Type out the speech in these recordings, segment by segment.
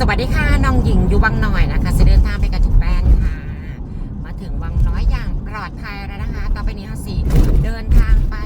สวัสดีค่ะน้องหญิงอยู่วังน้อยนะคะจะเดินทางไปกระจุกแป้นค่ะ มาถึงวังน้อยอย่างปลอดภัยแล้วนะคะ ต่อไปนี้ค่ะสี่เดินทางไป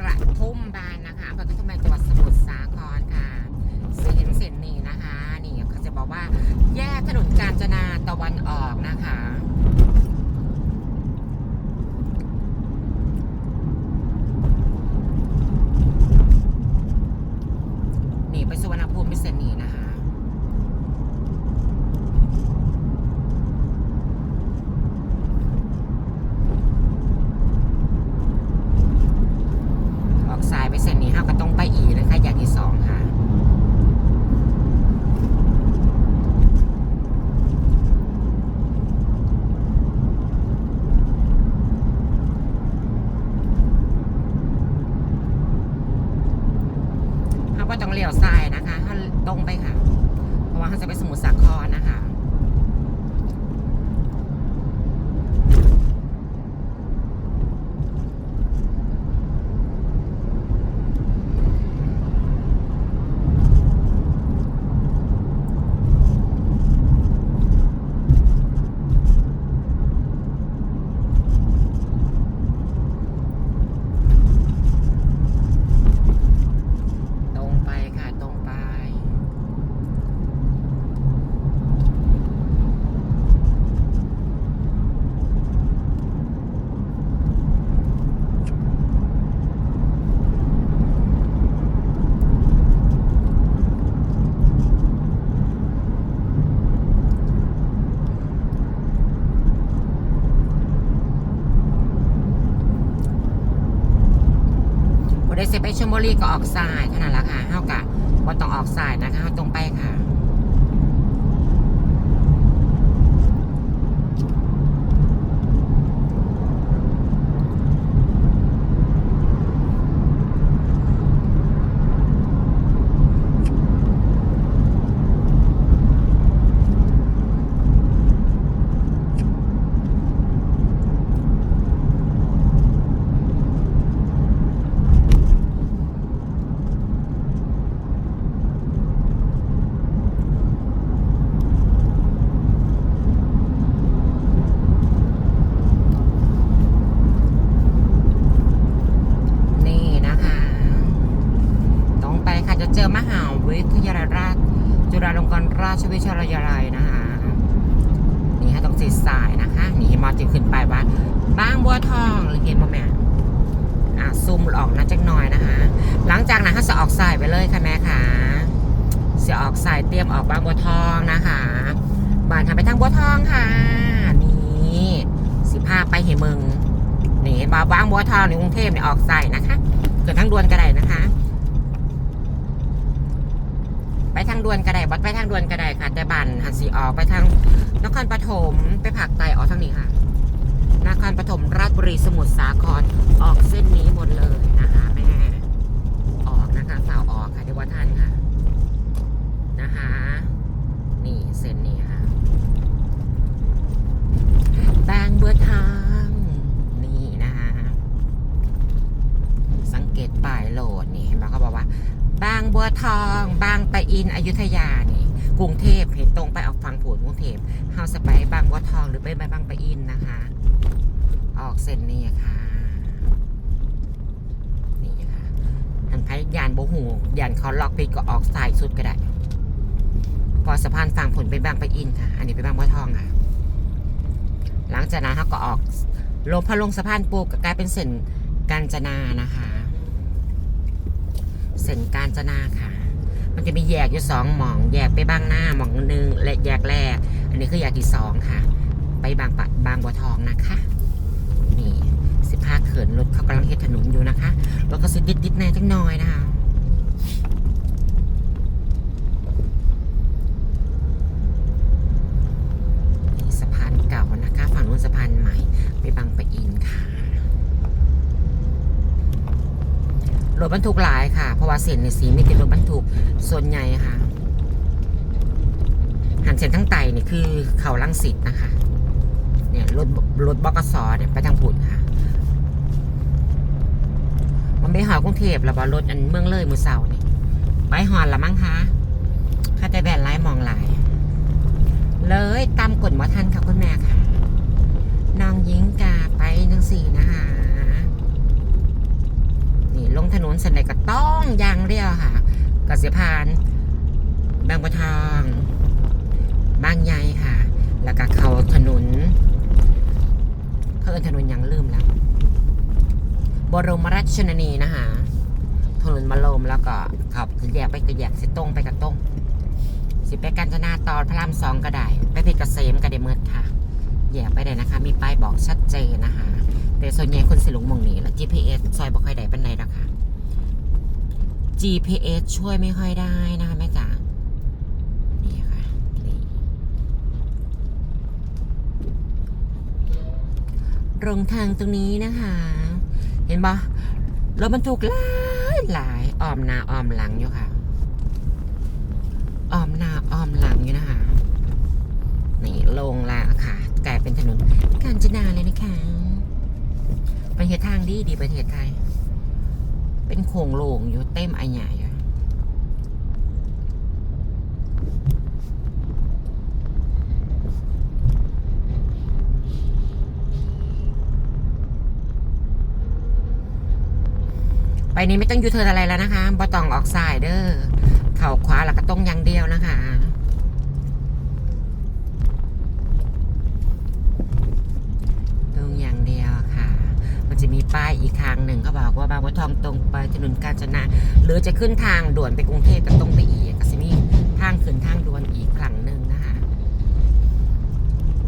กระทุ่มบานนะคะอำเภอกระทุ่มบานจังหวัดสมุทรสาครค่ะเส้นเส้นนี้นะคะ นี่เขาจะบอกว่าแยกถนนกาญจนาตะวันออกนะคะ หนีไปสุวรรณภูมิไปเส้นนี้นะคะ ออกซ้ายไปเส้นนี้ห้าก็ต้องไปอีกนะคะอย่างที่สองค่ะ เขาก็ต้องเลี้ยวซ้ายนะคะถ้า ตรงไปค่ะ เพราะว่าเขาจะไปสมุทรสาครนะคะ ตรงไปค่ะ ตรงไป พ อได้เสร็จไปชลบุรีก็ออกสายขนาดละค่ะเท่ากับว่าต้องออกสายนะคะเขาตรงไปค่ะ นี่นะคะ ตรงไปค่ะจะเจอมหาวิทยาลัยราช จุฬาลงกรณราชวิทยาลัยนะคะ นี่ฮะตรงสีสายนะคะ นี่มาจึงขึ้นไปว่าบางบัวทองหรือเห็นบ่แม่อะซูมออ กนะจักหน่อยนะคะ หลังจากนั้นเขาจะออกสายไปเลยค่ะแม่ค่ะจะออกสายเตรียมออกบางบัวทองนะคะบานทำไปทางบัวทองค่ะ นี่สิพาไปเหเมืองนี่บาบางบัวทองในกรุงเทพเนี่ยออกใส่นะคะเกิดทางด่วนก็ได้นะคะ ไปทางด่วนก็ได้บัดไปทางด่วนก็ได้ค่ะ แต่บันหันสีออกไปทางนครปฐมไปผักไตออกทางนี้ค่ะนครปฐมรา บุรีสมุทรสาครออกเส้นนี้หมดเลยนะคะแม่ออกนะคะสาวออกค่ะเดี๋ยวว่าท่านค่ะนะคะ นี่เส้นนี้ค่ะบางบัวทองนี่นะคะสังเกตป้ายโหลดนี่เห็นไหมเขาบอกว่า บางบัวทองบางปะอินอยุธยานี่กรุงเทพเห็นตรงไปออกฟังผลกรุงเทพเฮาสไปบางบัวทองหรือไปบางปะอินนะคะ ออกเส้นนี้ค่ะ นี่ค่ะทันพยานโบหูยานเขาล็อกไปก็ออกสายสุดก็ได้ พอสะพานฝั่งผลไปบางไปอินค่ะ อันนี้ไปบางบัวทองค่ะ หลังจากนั้นเขาก็ออกลงพอลงสะพานปูก็กลายเป็นเส้นกาญจนานะคะ เส้นกาญจนาค่ะ มันจะมีแยกอยู่สองหมอง แยกไปบางหน้าหมองหนึ่งและแยกแรก อันนี้คือแยกที่สองค่ะ ไปบางปะบางบัวทองนะคะ สิบห้าเขินรถเขากำลังเฮ็ดถนนอยู่นะคะรถก็สิดิดดิดๆแน่จังน้อยนะคะสะพานเก่านะคะฝั่งนู้นสะพานใหม่ไปบางปะอินค่ะรถบรรทุกหลายค่ะ เพราะว่าเส้นในสีมีแต่รถบรรทุกส่วนใหญ่ค่ะ หันเส้นทั้งไตนี่คือเขาลังสิตนะคะ เนี่ยรถรถบกสเนี่ยไปทางผุนค่ะ ไปหอกรุงเทพแล้วบอรถอันเมืองเลยมือเสานี่ไปหอนละมั้งคะข้าแต่แบนไล่มองหลายนว่าท่านค่ะคุณแม่ค่ะน้องยิงกาไปจังสี่นะคะนี่ลงถนนสันใดก็ต้องยางเรียวค่ะกสิพานบางบัวทองบางใหญ่ค่ะ แล้วก็เขาถนนเขาเอินถนนยังลืมแล้ว บรมราชชนนีนะคะถนนมาลมแล้วก็ขับแยกไปก็แยกสิตรงไปกับตรงสิไปกาญจนาตอนพระรามสองก็ได้ ไปเพชรเกษมก็ได้เมิดค่ะ แยกไปได้นะคะ มีป้ายบอกชัดเจนนะคะแต่ส่วนใหญ่คนสิหลงมองนี้แหละ GPS ซอยบอกค่อยได้เป็นไรนะคะ GPS ช่วยไม่ค่อยได้นะคะแม่จ๋านี่ค่ะนี่โรงทางตรงนี้นะคะ เห็นปะรถบรรทุกหลายหลายอ้อมหน้าอ้อมหลังอยู่ค่ะอ้อมหน้าอ้อมหลังอยู่นะคะนี่ลงแล้วค่ะกลายเป็นถนนกาญจนาเลยนะคะประเทศทางดีดีประเทศไทย เป็นโค้งโล่งอยู่เต็มอันใหญ่อยู่ไป นี้ไม่ต้องยูเทิร์นอะไรแล้วนะคะบ่ต้องออกซ้ายเด้อเข่าขวาแล้วก็ตรงอย่างเดียวนะคะตรงอย่างเดียวค่ะ มันจะมีป้ายอีกทางหนึ่งเขาบอกว่าบางบัวทองตรงไปถนนกาญจนาหรือจะขึ้นทางด่วนไปกรุงเทพก็ตรงไปอีกก็จะมีทางขึ้นทางด่วนอีกครั้งหนึ่งนะคะ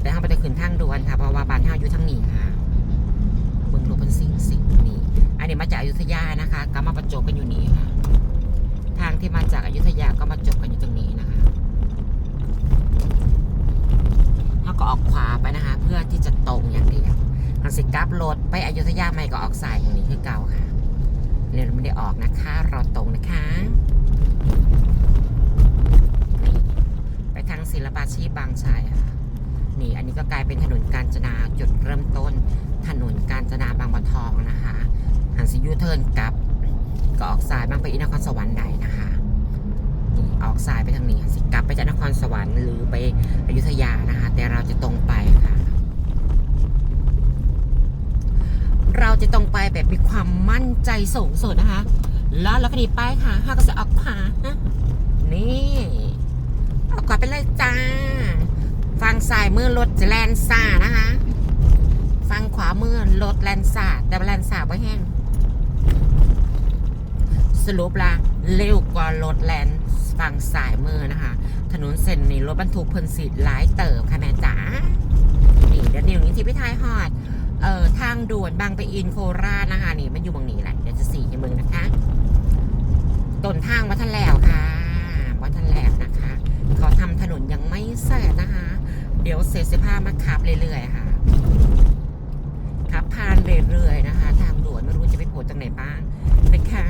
แต่เขาไปจะขึ้นทางด่วนค่ะเพราะว่าบ้านเฮาอยู่ทางนี้ค่ะเมืองโลเป็นสิ่งสิ่งนี้ นนี้มาจากอยุธยานะคะก็มาประจบกันอยู่นี่ค่ะ ทางที่มาจากอายุทยาก็มาจบกันอยู่ตรงนี้นะคะแล้วก็ออกขวาไปนะคะ เพื่อที่จะตรงอย่างเดียวทางสิกลับรถไปอยุธยาใหม่ก็ออกสายตรงนี้คือเก่าค่ะเรียนไม่ได้ออกนะคะรอตรงนะคะไปทางศิลปาชีพบางชัยค่ะนี่อันนี้ก็กลายเป็นถนนกาญจนาจุดเริ่มต้นถนนกาญจนาบางบัวทองนะคะ หันซิยูเทิร์นกลับ ก็ออกสายบ้างไปอีนครสวรรค์ได้นะคะออกสายไปทางนี้สิกลับไปจากนครสวรรค์หรือไปอยุธยานะคะ แต่เราจะตรงไปค่ะ เราจะตรงไปแบบมีความมั่นใจสูงสุดนะคะ แล้วเราก็ดีไปค่ะห้าก็จะออกขวานี่ออกขวาไปเลยจ้าฟังซ้ายมือรถจะแลนซ่านะคะ ฟังขวามือรถแลนซ่าแต่แลนซ่าไม่แห้ง สรุปละเร็วกว่ารถแลนฝั่งสายมือนะคะ ถนนเส้นนี้รถบรรทุกเพิ่นสีหลายเติบค่ะแม่จ๋านี่เดี๋ยวนี้อย่างนี้ที่พี่ทายฮอดเอ่อทางด่วนบางไปะอินโคราชนะคะนี่มันอยู่บางนี้แหละเดี๋ยวจะสีให้มึงนะคะต้นทางวัดทันแล้วค่ะวัดทันแล้วนะคะเขาทำถนนยังไม่เสร็จนะคะ เดี๋ยวเสร็จสิพามาขับเรื่อยๆค่ะ ขับผ่านเรื่อยๆนะคะ ทางด่วนไม่รู้จะไปโผล่ตรงไหนบ้างนะคะ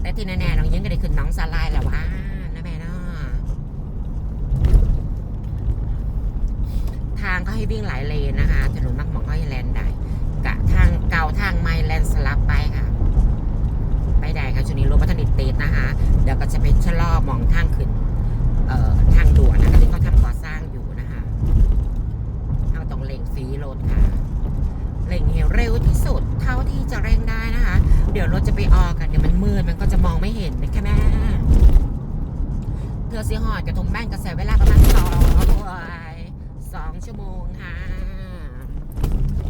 แต่ที่แน่ๆน้องยังก็ได้ขึ้นน้องสาลายแล้วว่านะแม่เนาะทางก็ให้วิ่งหลายเลนนะคะ ถนนมักหม อยแลนได้กะทางเก่าทางไม่แลนสลับไปค่ะ ไปได้ค่ะช่วงนี้รถบัสนิตติดนะคะ เดี๋ยวก็จะไปชะลอมองทางขึ้น เอ่อทางด่วนนะคะที่เขาทำก่อสร้างอยู่นะคะเราต้องเร่งสีรถค่ะ เร่งให้เร็วที่สุดเท่าที่จะเร่งได้นะคะ เดี๋ยวรถจะไปออกกันเดี๋ยวมันมืดมันก็จะมองไม่เห็นนะคะแม่เธอซีหอดกระทงแม่งกระแสเวลาประมาณสองสองชั่วโมงค่ะ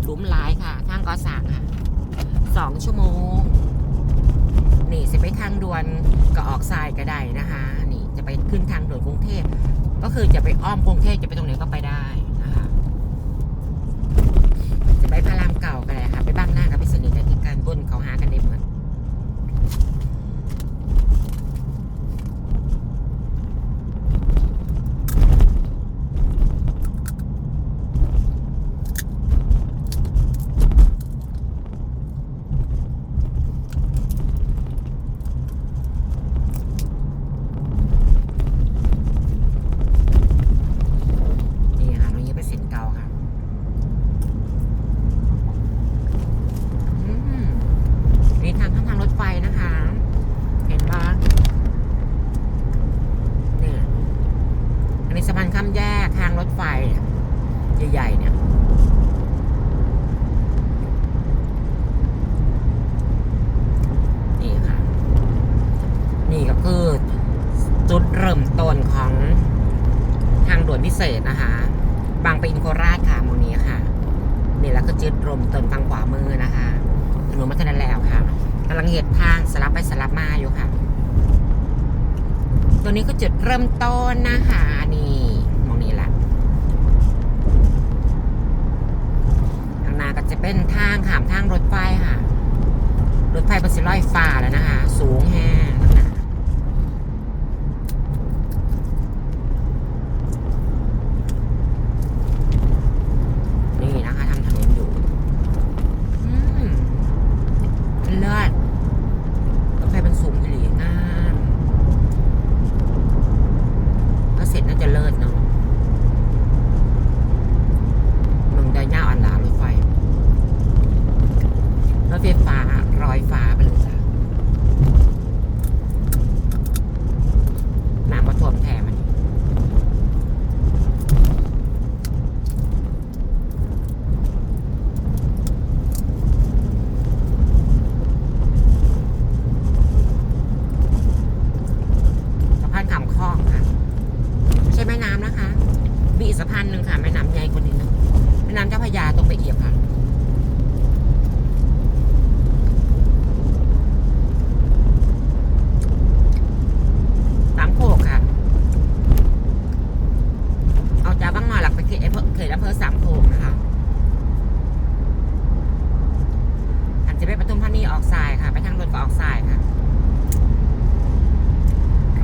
หลุมหลายค่ะ ทางก่อสร้างค่ะสอ งชั่วโมง นี่จะไปทางด่วนก็ออกซ้ายก็ได้นะคะ นี่จะไปขึ้นทางด่วนกรุงเทพ ก็คือจะไปอ้อมกรุงเทพจะไปตรงไหนก็ไปได้นะคะ จะไปพระรามเก่าก็ได้ค่ะ ไปบ้างหน้ากับไปสนิทกันที่การบนเขาหากันได้เหมือนนี่ค่ะ นี้สะพานข้ามแยกทางรถไฟใหญ่ๆเนี่ยนี่ค่ะ นี่ก็คือจุดเริ่มต้นของทางด่วนพิเศษนะคะ บางปะอินโคราชค่ะหมองนี้ค่ะนี่แหละก็จุดเริ่มต้นทางขวามือนะคะถนนมัทนาแล้วค่ะกำลังเหตุทางสลับไปสลับมาอยู่ค่ะ ตัวนี้ก็จุดเริ่มต้นนะคะนี่มองนี้แหละทางหน้าก็จะเป็นทางขามทางรถไฟค่ะ รถไฟบนสิลอยฟ้าแล้วนะคะ สูงแห้งข้างหน้านี่นะคะทำถนนอยู่ อืมเลิศรถไฟมันสูงอีหลีงามถ้าเสร็จน่าจะเลิศเนาะเมึงได้ย่าอันดารถไฟ รถไฟฟ้ารอยฟ้าไปเลยจ้ะน้ำก็ท่วมแทมัน สะพานขามคลองค่ะ ไม่ใช่แม่น้ำนะคะ มีอีกสะพานหนึ่งค่ะ แม่น้ำใหญ่คนนี้นะแม่น้ำเจ้าพระยาตรงไปเอียบค่ะ สามโคกค่ะ เอาจากบ้างมาหลักไปเขตอำเภอเขตอำเภอสามโคกนะคะอันจะไปปทุมธานีออกสายค่ะ ไปทางรถก็ออกสายค่ะ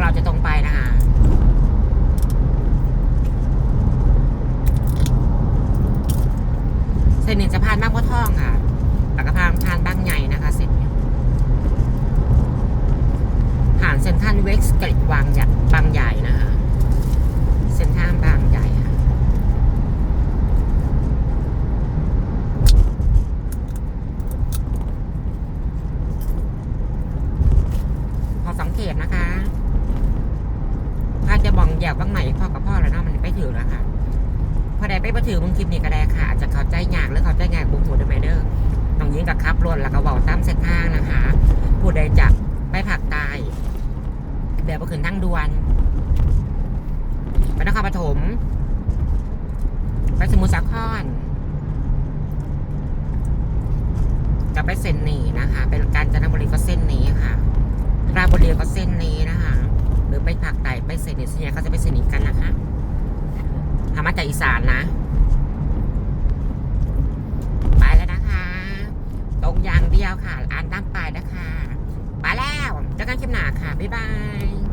เราจะตรงไปนะคะ เส้นหนึ่งจะผ่านบางบัวทองค่ะแล้วก็ผ่านผ่านบางใหญ่นะคะเส้นนี้ผ่านเซนทรัลเว็กซ์กับวางใหญ่บางใหญ่นะคะเซ็นทรัลบางใหญ่ค่ะพอสังเกตนะคะ ถ้าจะมองแยกบ้างไหนพ่อกับพ่อแล้วเนาะมันไปถือแล้วค่ะ อได้ไปมาถือมึงคลิปนี้ก็ได้ค่ะอาจจะเข้าใจยากหรือเข้าใจง่ายบุ้งหูด้วยไมเด้อต้องยิงกับขับรถแล้วก็เบาตามเส้นทางนะคะผู้ใดจะไปผักต้เดี๋ยวไปขึ้นทางดวนไปนครปฐมไปสมุทรสาครจะไปเส้นนี้นะคะ เป็นการจันทบุรีก็เส้นนี้ค่ะราชบุรีก็เส้นนี้นะคะ หรือไปภาคใต้ไปเส้นนี้ส่วนใหญ่เขาจะไปเส้นนี้กันนะคะ ธรรมาจากอีสานนะ ไปแล้วนะคะ ตรงอย่างเดียวค่ะ อ่านตามไปายนะคะ ไปแล้วเจอกันคลิปหน้าค่ะ บ๊ายบาย